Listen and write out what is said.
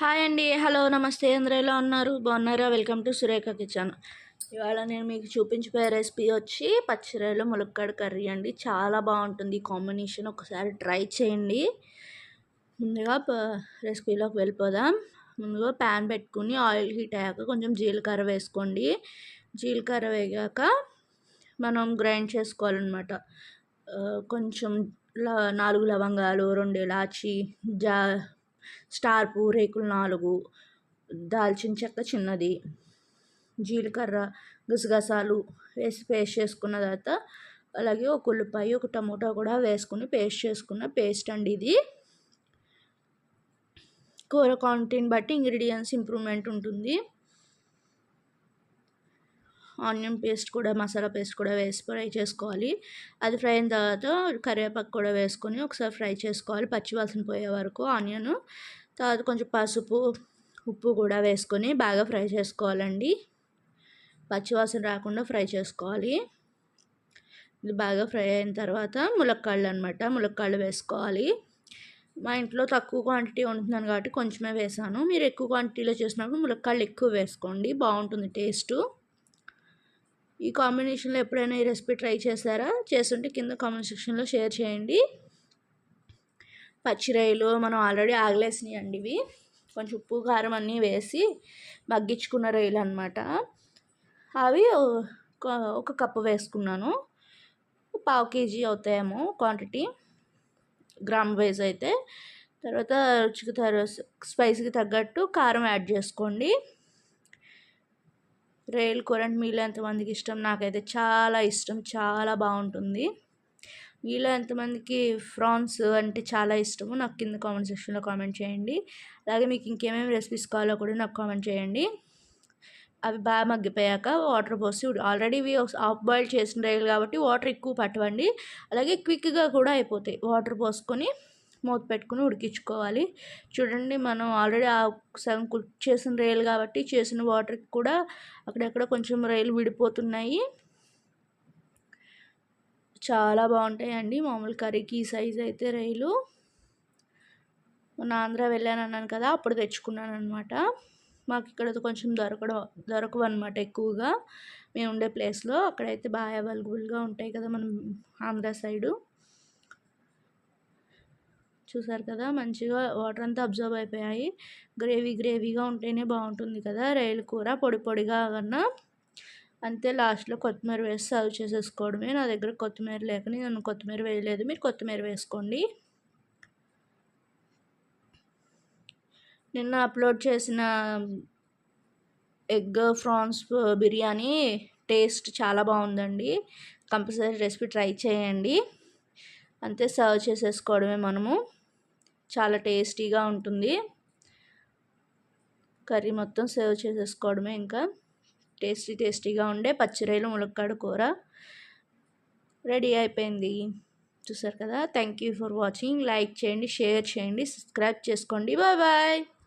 Hi అండి. Hello నమస్తే. అందరూ ఎలా ఉన్నారు? బాగున్నారా? Welcome to Surekha kitchen. ఇవాళ నేను మీకు చూపించిపోయే రెసిపీ వచ్చి పచ్చిరాయలు ములక్కాడ కర్రీ అండి. చాలా బాగుంటుంది. ఈ కాంబినేషన్ ఒకసారి ట్రై చేయండి. ముందుగా రెసిపీలోకి వెళ్ళిపోదాం. ముందుగా ప్యాన్ పెట్టుకుని ఆయిల్ హీట్ అయ్యాక కొంచెం జీలకర్ర వేసుకోండి. జీలకర్ర వేగాక మనం గ్రైండ్ చేసుకోవాలన్నమాట. కొంచెం నాలుగు లవంగాలు రెండు ఇలాచి జా స్టార్పు రేకులు నాలుగు దాల్చిన చెక్క చిన్నది జీలకర్ర గసగసాలు వేసి పేస్ట్ చేసుకున్న తర్వాత అలాగే ఒక ఉల్లిపాయ ఒక టమోటా కూడా వేసుకుని పేస్ట్ చేసుకున్న పేస్ట్ అండి ఇది. కూర క్వాంటిటీని బట్టి ఇంగ్రీడియంట్స్ ఇంప్రూవ్మెంట్ ఉంటుంది. ఆనియన్ పేస్ట్ కూడా మసాలా పేస్ట్ కూడా వేసి ఫ్రై చేసుకోవాలి. అది ఫ్రై అయిన తర్వాత కరివేపాకు కూడా వేసుకొని ఒకసారి ఫ్రై చేసుకోవాలి. పచ్చివాసన పోయే వరకు ఆనియన్. తర్వాత కొంచెం పసుపు ఉప్పు కూడా వేసుకొని బాగా ఫ్రై చేసుకోవాలండి. పచ్చివాసన రాకుండా ఫ్రై చేసుకోవాలి. ఇది బాగా ఫ్రై అయిన తర్వాత ములక్కాళ్ళు అనమాట ములక్కాళ్ళు వేసుకోవాలి. మా ఇంట్లో తక్కువ క్వాంటిటీ ఉంటున్నాను కాబట్టి కొంచెమే వేసాను. మీరు ఎక్కువ క్వాంటిటీలో చేసినప్పుడు ములక్కాళ్ళు ఎక్కువ వేసుకోండి. బాగుంటుంది టేస్టు ఈ కాంబినేషన్లో ఎప్పుడైనా ఈ రెసిపీ ట్రై చేశారా? చేస్తుంటే కింద కామెంట్ సెక్షన్లో షేర్ చేయండి. పచ్చిరాయలు మనం ఆల్రెడీ ఆగలేసినాయి అండి ఇవి. కొంచెం ఉప్పు కారం అన్నీ వేసి మగ్గించుకున్న రొయ్యలు అనమాట అవి ఒక కప్పు వేసుకున్నాను. పావు కేజీ అవుతాయేమో క్వాంటిటీ. గ్రామ్ వైజ్ అయితే. తర్వాత రుచికి తర్వాత స్పైస్కి తగ్గట్టు కారం యాడ్ చేసుకోండి. రేల్ కూర అంటే మీలో ఎంతమందికి ఇష్టం? నాకైతే చాలా ఇష్టం. చాలా బాగుంటుంది. మీలో ఎంతమందికి ఫ్రాన్స్ అంటే చాలా ఇష్టము నాకు కింద కామెంట్ సెక్షన్లో కామెంట్ చేయండి. అలాగే మీకు ఇంకేమేమి రెసిపీస్ కావాలో కూడా నాకు కామెంట్ చేయండి. అవి బాగా మగ్గిపోయాక వాటర్ పోసి ఆల్రెడీ ఇవి హాఫ్ బాయిల్ చేసిన రైలు కాబట్టి వాటర్ ఎక్కువ పట్టవండి. అలాగే క్విక్గా కూడా అయిపోతాయి. వాటర్ పోసుకొని మూత పెట్టుకుని ఉడికించుకోవాలి. చూడండి మనం ఆల్రెడీ ఆ సగం కుక్ చేసిన రైలు కాబట్టి చేసిన వాటర్కి కూడా అక్కడెక్కడ కొంచెం రైలు విడిపోతున్నాయి. చాలా బాగుంటాయండి మామూలు కర్రీకి ఈ సైజ్ అయితే రైలు. మొన్న ఆంధ్ర వెళ్ళాను అన్నాను కదా అప్పుడు తెచ్చుకున్నాను అనమాట మాకు ఇక్కడ కొంచెం దొరకడం దొరకవు అనమాట ఎక్కువగా. మేము ఉండే ప్లేస్లో అక్కడైతే బాగా అవైలబుల్గా ఉంటాయి కదా మనం ఆంధ్ర సైడు. చూసారు కదా మంచిగా వాటర్ అంతా అబ్జర్వ్ అయిపోయాయి. గ్రేవీ గ్రేవీగా ఉంటేనే బాగుంటుంది కదా రైలు కూర పొడి పొడిగా కన్నా అంతే లాస్ట్లో కొత్తిమీర వేసి సర్వ్ చేసేసుకోవడమే. నా దగ్గర కొత్తిమీర లేకని నేను కొత్తిమీర వేయలేదు. మీరు కొత్తిమీర వేసుకోండి. నిన్న అప్లోడ్ చేసిన ఎగ్ ఫ్రాన్స్ బిర్యానీ టేస్ట్ చాలా బాగుందండి. కంపల్సరీ రెసిపీ ట్రై చేయండి. అంతే సర్వ్ చేసేసుకోవడమే మనము. చాలా టేస్టీగా ఉంటుంది. కర్రీ మొత్తం సర్వ్ చేసేసుకోవడమే ఇంకా. టేస్టీ టేస్టీగా ఉండే పచ్చిరొయ్యలు ములక్కాడ కూర. రెడీ అయిపోయింది. చూసారు కదా? Thank you for watching like చేయండి షేర్ చేయండి సబ్స్క్రైబ్ చేసుకోండి. Bye bye